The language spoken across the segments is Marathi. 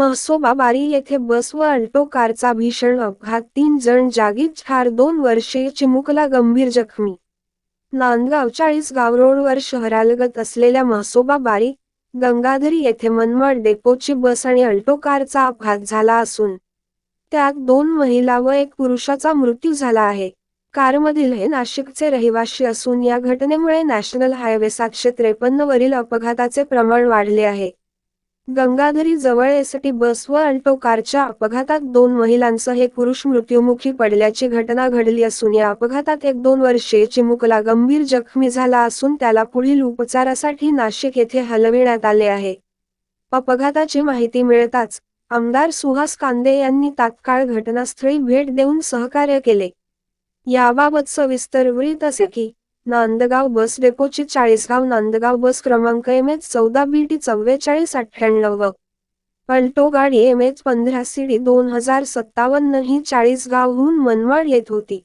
महसोबा बारी येथे बस व अल्टो कारचा भीषण अपघात. तीन जण जागीच ठार दोन वर्षे चिमुकला गंभीर जखमी. नांदगाव चाळीस गाव रोडवर शहरालगत असलेल्या म्हसोबा बारी गंगाधरी येथे मनमाड डेपोची बस आणि अल्टो कारचा अपघात झाला असून त्यात दोन महिला व एक पुरुषाचा मृत्यू झाला आहे. कारमधील हे नाशिकचे रहिवाशी असून या घटनेमुळे नॅशनल हायवे सातशे त्रेपन्न वरील अपघाताचे प्रमाण वाढले आहे. गंगाधरी जवळ एसटी बस व अल्टो कारच्या अपघातात दोन महिलांसह एक पुरुष मृत्युमुखी पडल्याची घटना घडली असून या अपघातात एक दोन वर्षे चिमुकला गंभीर जखमी झाला असून त्याला पुढील उपचारासाठी नाशिक येथे हलविण्यात आले आहे. अपघाताची माहिती मिळताच आमदार सुहास कांदे यांनी तात्काळ घटनास्थळी भेट देऊन सहकार्य केले. याबाबत सविस्तर वृत्त असे की नांदगाव बस डेपोची चाळीसगाव नांदगाव बस क्रमांक एम एच चौदा बी टी चव्वेचाळीस अठ्ठ्याण्णव. अल्टो गाडी एम एच पंधरा सी डी दोन हजार सत्तावन्न ही चाळीसगावहून मनमाड येत होती.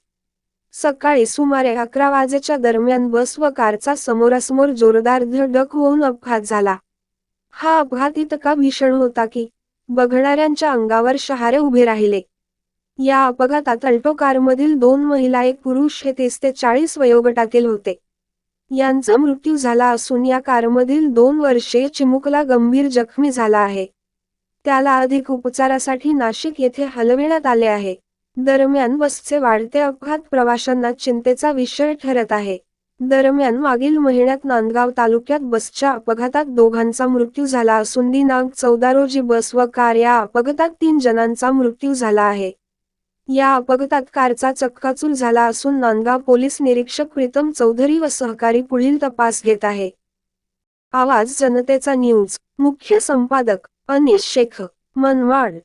सकाळी सुमारे अकरा वाजेच्या दरम्यान बस व कारचा समोरासमोर जोरदार धडक होऊन अपघात झाला. हा अपघात इतका भीषण होता की बघणाऱ्यांच्या अंगावर शहारे उभे राहिले. या अपघातात अल्टो कारमधील दोन महिला एक पुरुष हे तीस ते चाळीस वयोगटातील होते. यांचा मृत्यू झाला असून या कारमधील दोन वर्षे चिमुकला गंभीर जखमी झाला आहे. त्याला अधिक उपचारासाठी नाशिक येथे हलविण्यात आले आहे. दरम्यान बसचे वाढते अपघात प्रवाशांना चिंतेचा विषय ठरत आहे. दरम्यान मागील महिन्यात नांदगाव तालुक्यात बसच्या अपघातात दोघांचा मृत्यू झाला असून दिनांक चौदा रोजी बस व कार या अपघातात तीन जणांचा मृत्यू झाला आहे. या अपघातात कारचा चक्काचूर झाला असून नांदगाव पोलीस निरीक्षक प्रीतम चौधरी व सहकारी पुढील तपास घेत आहे. आवाज जनतेचा न्यूज. मुख्य संपादक अनिश शेख मनवाड.